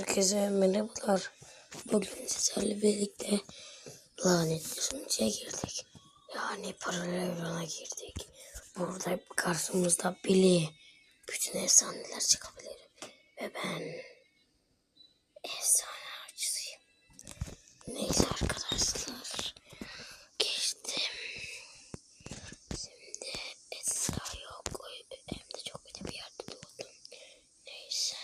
Herkese merhabalar. Bugün sizlerle birlikte lanet sunucuya girdik. Yani paralel evrana girdik. Burada karşımızda Billy. Bütün efsaneler çıkabilir. Ve ben efsane avcısıyım. Neyse arkadaşlar. Geçtim. Şimdi Esra yok. Hem de çok kötü bir yerde doğdum. Neyse.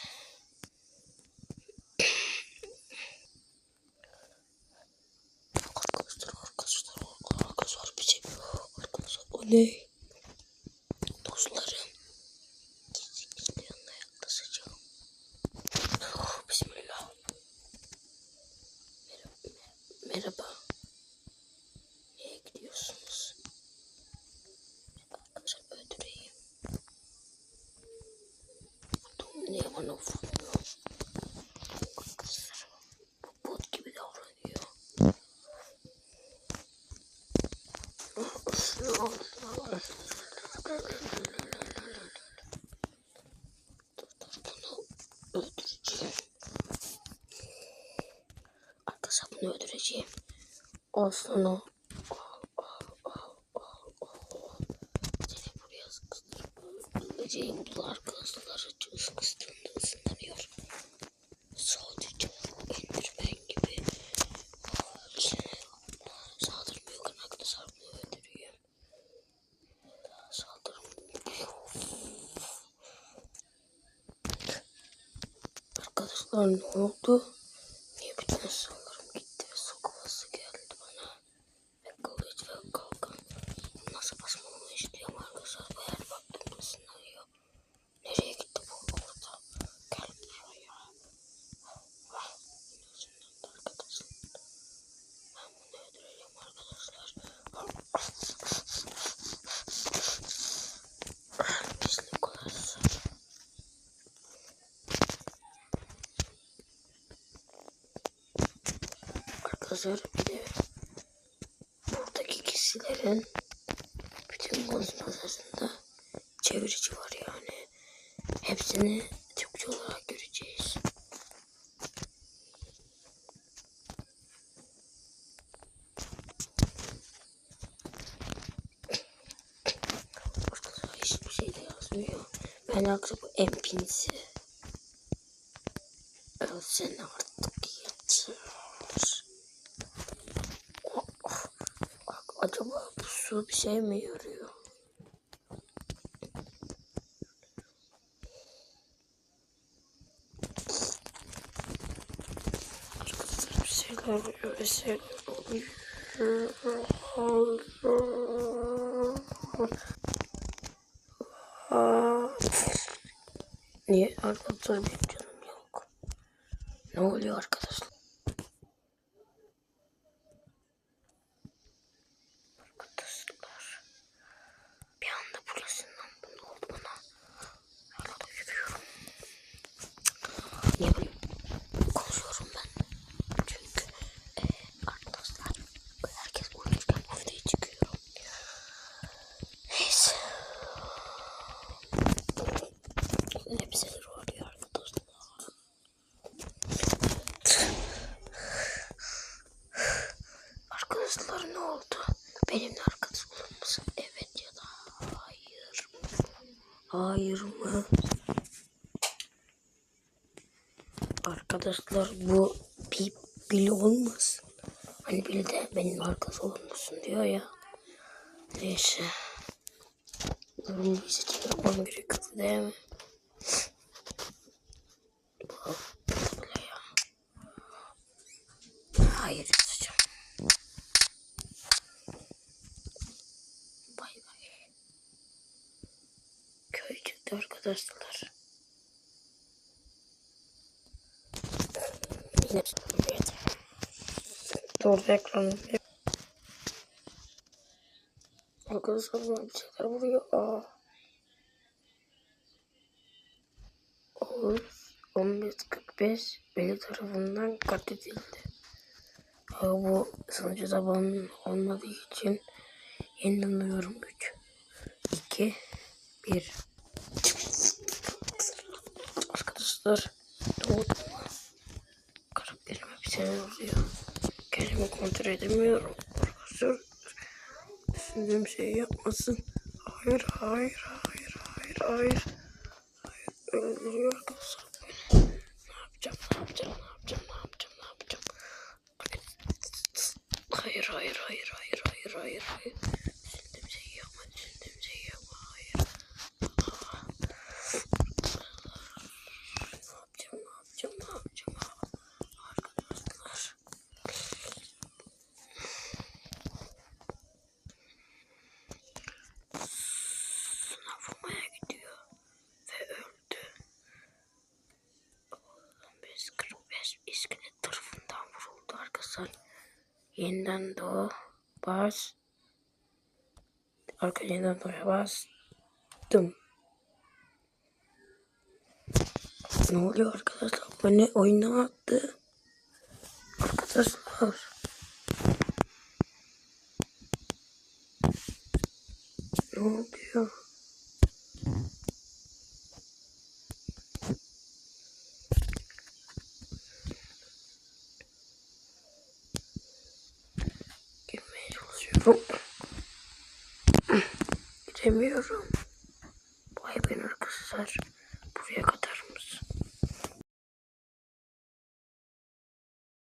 Arkadaşlar arkadaşlar arkadaşlar bir şey arkadaşlar o ne? Dostlarım. Gizli yanına yaklaşacağım. Oh, Bismillah. Merhaba. Nereye gidiyorsunuz? Arkadaşlar öldüreyim. Vurdum niye bana vurmuyor? Arkadaşlar bu bot gibi davranıyor. Bunu öldüreceğim. Bunu öldüreceğim. Olsun o. Seni buraya sıkıştırıp öldüreceğim. Bu arkadaşlar sıkıştığında ısınlanıyor. Sadece endirmen gibi. Saldırmıyor kan arkadaşlar bunu öldürüyor. Saldırmıyor. Arkadaşlar ne oldu? Niye bütün eşyalarım gitti ve su kovası geldi bana? Ve kılıç ve kalkan. Nasıl basmamı istiyorum arkadaşlar. Bu her baktığımda ısınıyor. Nereye gitti bu orada? Gel buraya. Ah, yüzünden de arkadaşlar. Ben bunu öldüreceğim arkadaşlar. Pislik kolası. Arkadaşlar buradaki kişilerin bütün konuşmalarında çevirici var yani. Hepsini Türkçe olarak göreceğiz. Arkadaşlar hiçbir şey de yazmıyor. Ben arkadaşlar bu empinisi. Evet, sen artık acaba bu su bir şey mi yarıyor? Arkadaşlar bir şeyler oluyor, bir şeyler oluyor. Niye arkadaşlar benim canım yok? Ne oluyor? Arkadaşlar bir anda burasından ne oldu bana? Hala da yürüyorum. Konuşuyorum ben? Çünkü e, arkadaşlar herkes uyurken ortaya çıkıyorum. Neyse. Hepsi oluyor arkadaşlar. Arkadaşlar ne oldu? Benimle arkadaş olur? Evet ya da hayır. Hayır mı? Arkadaşlar bu bir bile olmasın. Hani bile de benim arkadaş olur diyor ya. Neyse. Durum bizi çıkarmam gerekiyor değil mi? Hayır yazacağım. Bay bay. Köy çıktı arkadaşlar. Yine evet. Doğru ekranım. Arkadaşlar bana bir şeyler vuruyor. Aa. Oğuz 1545 beni tarafından katledildi. Ama bu sonucu tabanın olmadığı için yeniden duyuyorum 3, 2, 1. Arkadaşlar doğdum. Şeyler oluyor. Kendimi kontrol edemiyorum. Profesör düşündüğüm şeyi yapmasın. Hayır, hayır, hayır, hayır, hayır. Hayır, öldürüyor arkadaşlar beni. Ne yapacağım, ne yapacağım, ne yapacağım, ne yapacağım, ne yapacağım. Hayır, hayır, hayır, hayır, hayır, hayır, hayır. Düşündüğüm şeyi yapma, düşündüğüm şeyi yapma, hayır. Ne yapacağım, ne yapacağım, ne yapacağım, arkadaşlar. Sınav vurmaya gidiyor ve öldü. 1545 iskelet tarafından vuruldu arkadaşlar. Yeniden doğu bas. Arka yeniden doğuya bastım. Ne oluyor arkadaşlar? Beni oyuna attı. Arkadaşlar. Ne oluyor? Çalışıyorum. Giremiyorum. Vay ben arkadaşlar.